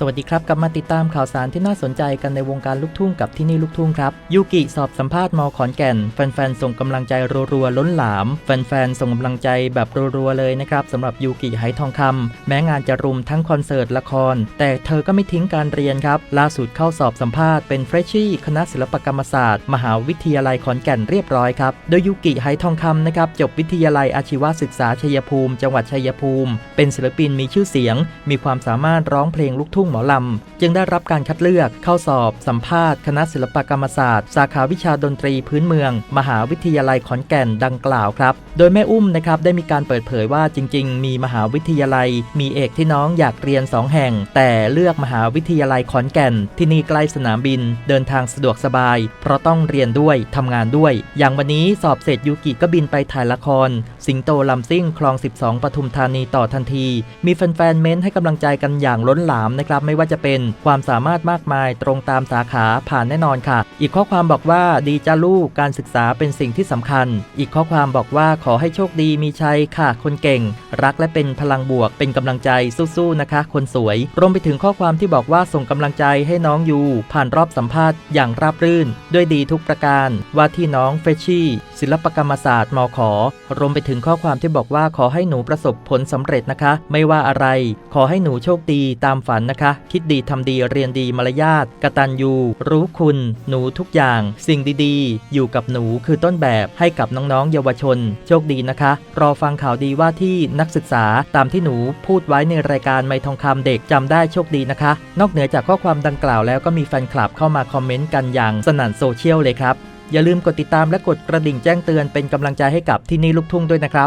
สวัสดีครับ กลับมาติดตามข่าวสารที่น่าสนใจกันในวงการลูกทุ่งกับที่นี่ลูกทุ่งครับ ยูกิสอบสัมภาษณ์มอขอนแก่น แฟนๆ ส่งกำลังใจรัวๆล้นหลาม แฟนๆ ส่งกำลังใจแบบรัวๆเลยนะครับสำหรับยูกิไหทองคำแม้งานจะรุมทั้งคอนเสิร์ตละคร แต่เธอก็ไม่ทิ้งการเรียนครับ ล่าสุดเข้าสอบสัมภาษณ์เป็นเฟรชชี่คณะศิลปกรรมศาสตร์ มหาวิทยาลัยขอนแก่นเรียบร้อยครับโดยยูกิไหทองคำนะครับจบวิทยาลัยอาชีวศึกษาชัยภูมิ จังหวัดชัยภูมิ เป็นศิลปินมีชื่อเสียง มีความสามารถร้องเพลงลูกทุ่งหมอลำ จึงได้รับการคัดเลือกเข้าสอบสัมภาษณ์คณะศิลปกรรมศาสตร์ สาขาวิชาดนตรีพื้นเมือง มหาวิทยาลัยขอนแก่นดังกล่าวครับ โดยแม่อุ้มนะครับได้มีการเปิดเผยว่าจริง ๆ มีมหาวิทยาลัย มีเอกที่น้องอยากเรียน 2 แห่ง แต่เลือกมหาวิทยาลัยขอนแก่น ที่นี่ใกล้สนามบิน เดินทางสะดวกสบาย เพราะต้องเรียนด้วยทำงานด้วย อย่างวันนี้สอบเสร็จยูกิก็บินไปถ่ายละคร สิงโตลำซิ่งคลอง 12ปทุมธานีต่อทันที มีแฟนๆเม้นให้กำลังใจกันอย่างล้นหลามนะครับไม่ว่าจะเป็นความสามารถมากมายตรงตามสาขาผ่านแน่นอนค่ะ อีกข้อความบอกว่าดีจ้าลูกการศึกษาเป็นสิ่งที่สำคัญ อีกข้อความบอกว่าขอให้โชคดีมีชัยค่ะ คนเก่ง รักและเป็นพลังบวกเป็นกำลังใจสู้ๆนะคะ คนสวย รวมไปถึงข้อความที่บอกว่าส่งกำลังใจให้น้องยูผ่านรอบสัมภาษณ์อย่างราบรื่น ด้วยดีทุกประการ ว่าที่น้องเฟชชี่ศิลปกรรมศาสตร์มขอรวมไปถึงข้อความที่บอกว่าขอให้หนูประสบผลสำเร็จนะคะ ไม่ว่าอะไร ขอให้หนูโชคดีตามฝันนะคะคิดดีทำดีเรียนดีมารยาทกตัญญูรู้คุณ หนูทุกอย่าง สิ่งดีๆ อยู่กับหนูคือต้นแบบให้กับน้องๆ เยาวชน โชคดีนะคะ รอฟังข่าวดีว่าที่นักศึกษาตามที่หนูพูดไว้ในรายการไม่ทองคำเด็กจำได้โชคดีนะคะ นอกเหนือจากข้อความดังกล่าวแล้วก็มีแฟนคลับเข้ามาคอมเมนต์กันอย่างสนั่นโซเชียลเลยครับอย่าลืมกดติดตามและกดกระดิ่งแจ้งเตือนเป็นกำลังใจให้กับที่นี่ลูกทุ่งด้วยนะครับ